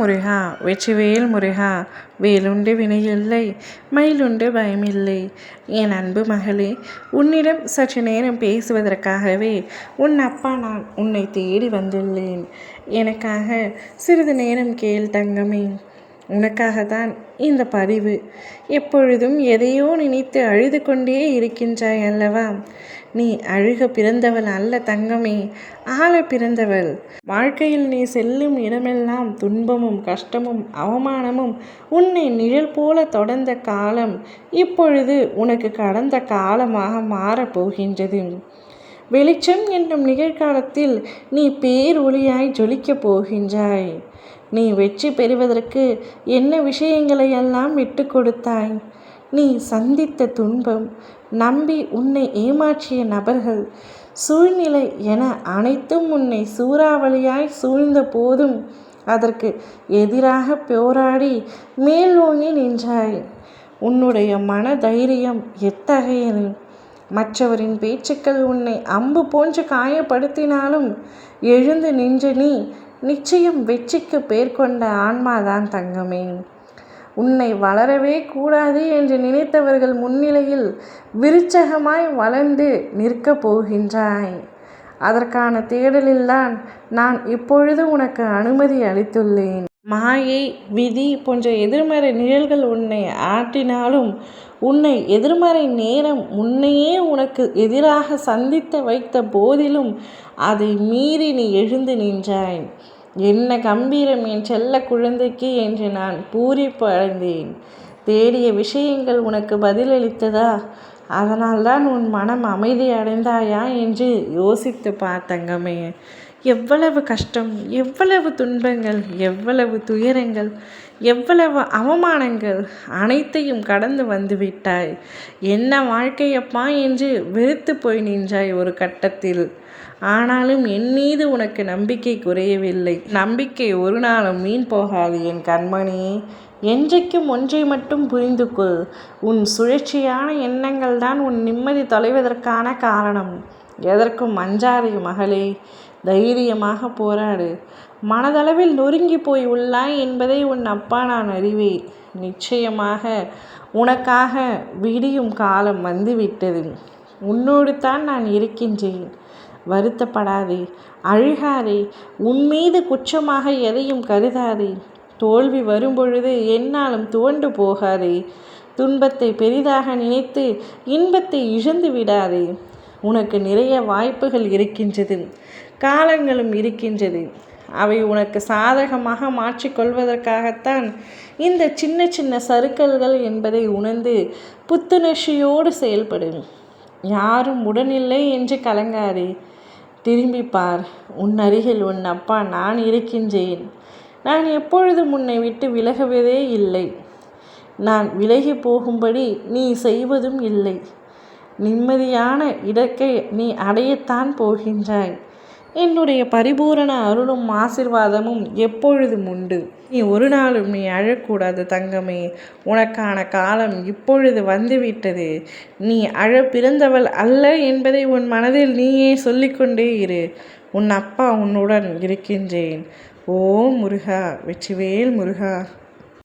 முருகா வெற்றிவேல் முருகா வேலுண்டு வினையில்லை மயிலுண்டு பயமில்லை. என் அன்பு மகளே உன்னிடம் சற்று நேரம் பேசுவதற்காகவே உன் அப்பா நான் உன்னை தேடி வந்துள்ளேன். எனக்காக சிறிது நேரம் கேள் தங்கமே. உனக்காக தான் இந்த பதிவு. எப்பொழுதும் எதையோ நினைத்து அழுது கொண்டே இருக்கின்றாய் அல்லவா? நீ அழுக பிறந்தவள் அல்ல தங்கமே ஆள பிறந்தவள். வாழ்க்கையில் நீ செல்லும் இடமெல்லாம் துன்பமும் கஷ்டமும் அவமானமும் உன்னை நிழல் போல தொடர்ந்த காலம் இப்பொழுது உனக்கு கடந்த காலமாக மாறப்போகின்றது வெளிச்சம் என்னும் நிகழ்காலத்தில் நீ பேர் ஒளியாய் ஜொலிக்கப் போகின்றாய். நீ வெற்றி பெறுவதற்கு என்ன விஷயங்களை எல்லாம் விட்டு கொடுத்தாய்? நீ சந்தித்த துன்பம் நம்பி உன்னை ஏமாற்றிய நபர்கள் சூழ்நிலை என அனைத்தும் உன்னை சூறாவளியாய் சூழ்ந்த போதும் அதற்கு எதிராக போராடி மேல் ஓங்கி நின்றாய். உன்னுடைய மன தைரியம் எத்தகையது? மற்றவரின் பேச்சுக்கள் உன்னை அம்பு போன்று காயப்படுத்தினாலும் எழுந்து நின்று நீ நிச்சயம் வெற்றிக்கு பேர் கொண்ட ஆன்மாதான் தங்கமே. உன்னை வளரவே கூடாது என்று நினைத்தவர்கள் முன்னிலையில் விருச்சகமாய் வளர்ந்து நிற்கப் போகின்றாய். அதற்கான தேடலில்தான் நான் இப்பொழுது உனக்கு அனுமதி அளித்துள்ளேன். மாயை விதி போன்ற எதிர்மறை நிழல்கள் உன்னை ஆட்டினாலும் உன்னை எதிர்மறை நேரம் உன்னையே உனக்கு எதிராக சந்தித்த வைத்த போதிலும் அதை மீறி நீ எழுந்து நின்றாய். என்ன கம்பீரம் என் செல்ல குழந்தைக்கு என்று நான் பூரிப்பு அடைந்தேன். தேடிய விஷயங்கள் உனக்கு பதிலளித்ததா? அதனால்தான் உன் மனம் அமைதி அடைந்தாயா என்று யோசித்து பார்த்தங்கமே எவ்வளவு கஷ்டம் எவ்வளவு துன்பங்கள் எவ்வளவு துயரங்கள் எவ்வளவு அவமானங்கள் அனைத்தையும் கடந்து வந்து விட்டாய். என்ன வாழ்க்கையப்பா என்று வெறுத்து போய் நின்றாய் ஒரு கட்டத்தில். ஆனாலும் என் மீது உனக்கு நம்பிக்கை குறையவில்லை. நம்பிக்கை ஒரு நாளும் மீன் போகாது என் கண்மணி. என்றைக்கும் ஒன்றை மட்டும் புரிந்து கொள். உன் சுழற்சியான எண்ணங்கள் தான் உன் நிம்மதி தொலைவதற்கான காரணம். எதற்கும் அஞ்சாதே மகளே. தைரியமாக போராடு. மனதளவில் நொறுங்கி போய் உள்ளாய் என்பதை உன் அப்பா நான் அறிவேன். நிச்சயமாக உனக்காக விடியும் காலம் வந்துவிட்டது. உன்னோடு தான் நான் இருக்கின்றேன். வருத்தப்படாதே. அழுகாதே. உன் மீது குற்றமாக எதையும் கருதாதே. தோல்வி வரும்பொழுது என்னாலும் துவண்டு போகாதே. துன்பத்தை பெரிதாக நினைத்து இன்பத்தை இழந்து விடாதே. உனக்கு நிறைய வாய்ப்புகள் இருக்கின்றது. காலங்களும் இருக்கின்றது. அவை உனக்கு சாதகமாக மாற்றிக்கொள்வதற்காகத்தான் இந்த சின்ன சின்ன சறுக்கல்கள் என்பதை உணர்ந்து புத்துணர்ச்சியோடு செயல்படும் யாரும் உடனில்லை என்று கலங்காதே. திரும்பிப்பார் உன் அருகில் உன் அப்பா நான் இருக்கின்றேன். நான் எப்பொழுதும் உன்னை விட்டு விலகுவதே இல்லை. நான் விலகி போகும்படி நீ செய்வதும் இல்லை. நிம்மதியான இடக்கை நீ அடையத்தான் போகின்றாய். என்னுடைய பரிபூரண அருளும் ஆசிர்வாதமும் எப்பொழுதும் உண்டு. நீ ஒரு நாளும் நீ அழக்கூடாது தங்கமே. உனக்கான காலம் இப்பொழுது வந்துவிட்டது. நீ அழ பிறந்தவள் அல்ல என்பதை உன் மனதில் நீயே சொல்லிக்கொண்டே இரு. உன் அப்பா உன்னுடன் இருக்கின்றேன். ஓ முருகா வெற்றிவேல் முருகா.